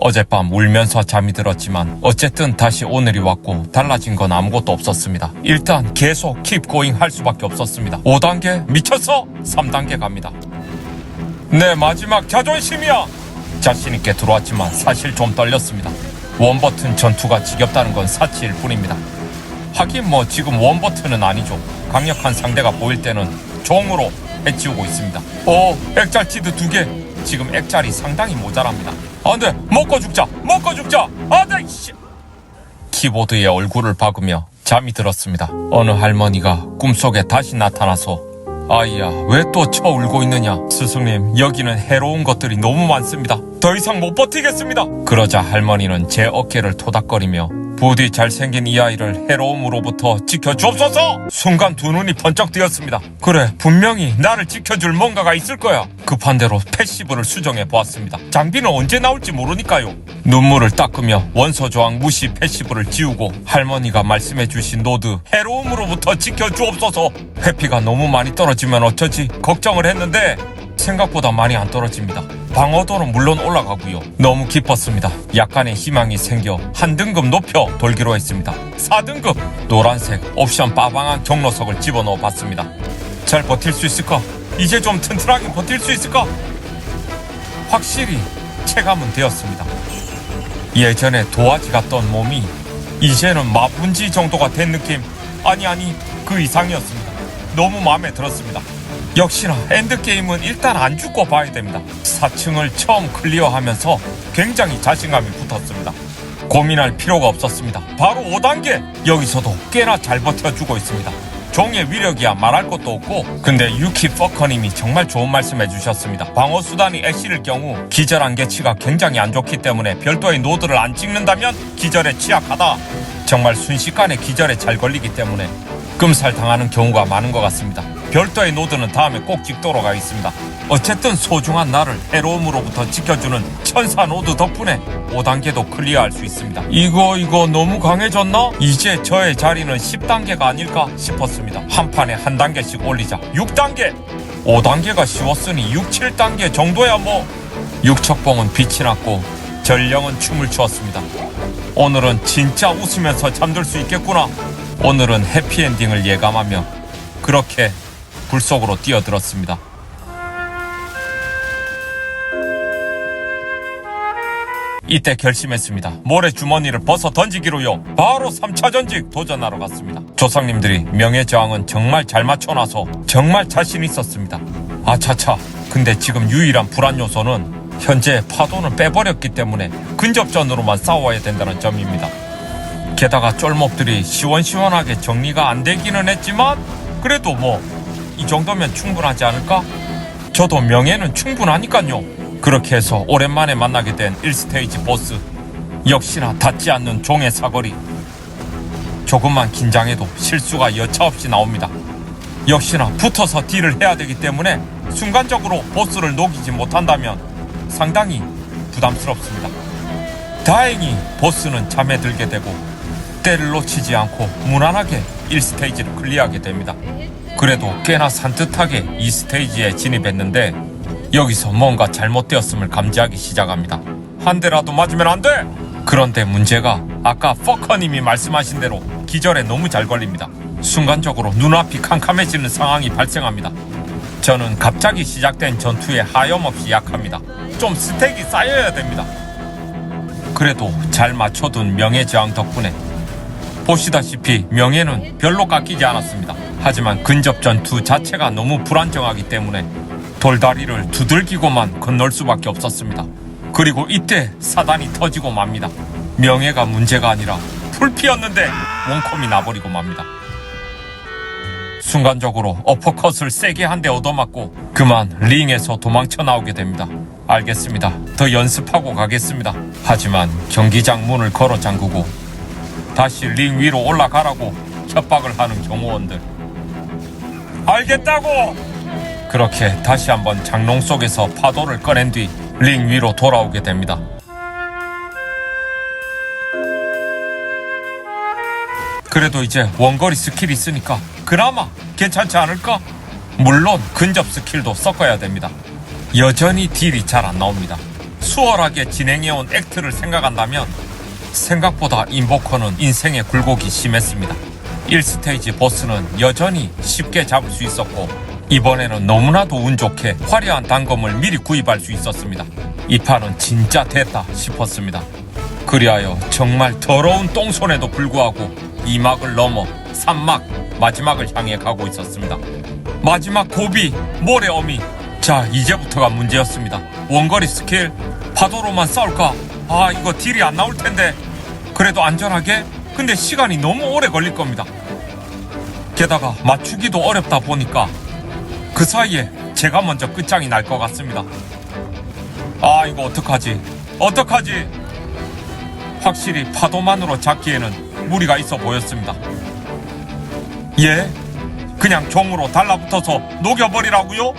어젯밤 울면서 잠이 들었지만 어쨌든 다시 오늘이 왔고 달라진 건 아무것도 없었습니다. 일단 계속 킵 고잉 할 수밖에 없었습니다. 5단계 미쳤어? 3단계 갑니다. 내 마지막 자존심이야! 자신있게 들어왔지만 사실 좀 떨렸습니다. 원버튼 전투가 지겹다는 건 사치일 뿐입니다. 하긴 뭐 지금 원버튼은 아니죠. 강력한 상대가 보일 때는 종으로 해치우고 있습니다. 오, 액잘티드 두 개. 지금 액잘이 상당히 모자랍니다. 안 돼! 먹고 죽자! 먹고 죽자! 안 돼! 씨! 키보드에 얼굴을 박으며 잠이 들었습니다. 어느 할머니가 꿈속에 다시 나타나서 아이야 왜 또 쳐 울고 있느냐 스승님 여기는 해로운 것들이 너무 많습니다 더 이상 못 버티겠습니다 그러자 할머니는 제 어깨를 토닥거리며 부디 잘생긴 이 아이를 해로움으로부터 지켜주옵소서. 순간 두 눈이 번쩍 뜨였습니다. 그래 분명히 나를 지켜줄 뭔가가 있을 거야. 급한 대로 패시브를 수정해 보았습니다. 장비는 언제 나올지 모르니까요. 눈물을 닦으며 원소 저항 무시 패시브를 지우고 할머니가 말씀해 주신 노드 해로움으로부터 지켜주옵소서. 회피가 너무 많이 떨어지면 어쩌지 걱정을 했는데 생각보다 많이 안 떨어집니다. 방어도는 물론 올라가고요. 너무 기뻤습니다. 약간의 희망이 생겨 한 등급 높여 돌기로 했습니다. 4등급 노란색 옵션 빠방한 경로석을 집어넣어 봤습니다. 잘 버틸 수 있을까? 이제 좀 튼튼하게 버틸 수 있을까? 확실히 체감은 되었습니다. 예전에 도화지 같던 몸이 이제는 마분지 정도가 된 느낌 아니 아니 그 이상이었습니다. 너무 마음에 들었습니다. 역시나 엔드게임은 일단 안 죽고 봐야 됩니다. 4층을 처음 클리어하면서 굉장히 자신감이 붙었습니다. 고민할 필요가 없었습니다. 바로 5단계! 여기서도 꽤나 잘 버텨주고 있습니다. 종의 위력이야 말할 것도 없고 근데 유키 퍼커님이 정말 좋은 말씀 해주셨습니다. 방어 수단이 애쉬일 경우 기절 안개치가 굉장히 안 좋기 때문에 별도의 노드를 안 찍는다면 기절에 취약하다. 정말 순식간에 기절에 잘 걸리기 때문에 끔살 당하는 경우가 많은 것 같습니다. 별도의 노드는 다음에 꼭 찍도록 하겠습니다. 어쨌든 소중한 나를 해로움으로부터 지켜주는 천사 노드 덕분에 5단계도 클리어할 수 있습니다. 이거 이거 너무 강해졌나? 이제 저의 자리는 10단계가 아닐까 싶었습니다. 한 판에 한 단계씩 올리자. 6단계! 5단계가 쉬웠으니 6, 7단계 정도야 뭐. 육척봉은 빛이 났고 전령은 춤을 추었습니다. 오늘은 진짜 웃으면서 잠들 수 있겠구나. 오늘은 해피엔딩을 예감하며 그렇게 불 속으로 뛰어들었습니다. 이때 결심했습니다. 모래 주머니를 벗어 던지기로요. 바로 3차 전직 도전하러 갔습니다. 조상님들이 명예저항은 정말 잘 맞춰놔서 정말 자신 있었습니다. 아차차. 근데 지금 유일한 불안 요소는 현재 파도는 빼버렸기 때문에 근접전으로만 싸워야 된다는 점입니다. 게다가 쫄목들이 시원시원하게 정리가 안 되기는 했지만 그래도 뭐 이 정도면 충분하지 않을까? 저도 명예는 충분하니까요. 그렇게 해서 오랜만에 만나게 된 1스테이지 보스. 역시나 닿지 않는 종의 사거리. 조금만 긴장해도 실수가 여차없이 나옵니다. 역시나 붙어서 딜을 해야 되기 때문에 순간적으로 보스를 녹이지 못한다면 상당히 부담스럽습니다. 다행히 보스는 잠에 들게 되고 때를 놓치지 않고 무난하게 1스테이지를 클리어하게 됩니다. 그래도 꽤나 산뜻하게 2스테이지에 진입했는데 여기서 뭔가 잘못되었음을 감지하기 시작합니다. 한 대라도 맞으면 안 돼! 그런데 문제가 아까 퍼커님이 말씀하신 대로 기절에 너무 잘 걸립니다. 순간적으로 눈앞이 캄캄해지는 상황이 발생합니다. 저는 갑자기 시작된 전투에 하염없이 약합니다. 좀 스택이 쌓여야 됩니다. 그래도 잘 맞춰둔 명예저항 덕분에 보시다시피 명예는 별로 깎이지 않았습니다. 하지만 근접 전투 자체가 너무 불안정하기 때문에 돌다리를 두들기고만 건널 수밖에 없었습니다. 그리고 이때 사단이 터지고 맙니다. 명예가 문제가 아니라 풀피였는데 원콤이 나버리고 맙니다. 순간적으로 어퍼컷을 세게 한 대 얻어맞고 그만 링에서 도망쳐 나오게 됩니다. 알겠습니다. 더 연습하고 가겠습니다. 하지만 경기장 문을 걸어 잠그고 다시 링 위로 올라가라고 협박을 하는 경호원들. 알겠다고! 그렇게 다시 한번 장롱 속에서 파도를 꺼낸 뒤 링 위로 돌아오게 됩니다. 그래도 이제 원거리 스킬이 있으니까 그나마 괜찮지 않을까? 물론 근접 스킬도 섞어야 됩니다. 여전히 딜이 잘 안 나옵니다. 수월하게 진행해온 액트를 생각한다면 생각보다 인보커는 인생의 굴곡이 심했습니다. 1스테이지 보스는 여전히 쉽게 잡을 수 있었고 이번에는 너무나도 운 좋게 화려한 단검을 미리 구입할 수 있었습니다. 이 판은 진짜 됐다 싶었습니다. 그리하여 정말 더러운 똥손에도 불구하고 2막을 넘어 3막 마지막을 향해 가고 있었습니다. 마지막 고비 모래 어미 자 이제부터가 문제였습니다. 원거리 스킬 파도로만 싸울까? 아 이거 딜이 안 나올 텐데 그래도 안전하게 근데 시간이 너무 오래 걸릴 겁니다. 게다가 맞추기도 어렵다 보니까 그 사이에 제가 먼저 끝장이 날 것 같습니다. 아 이거 어떡하지? 어떡하지? 확실히 파도만으로 잡기에는 무리가 있어 보였습니다. 예? 그냥 종으로 달라붙어서 녹여버리라고요?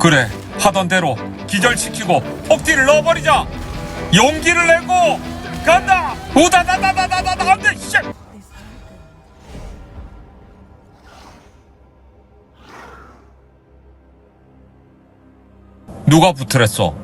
그래 하던 대로 기절시키고 폭딜을 넣어버리자 용기를 내고 간다 우다다다다다다 안돼 씨 누가 붙으랬어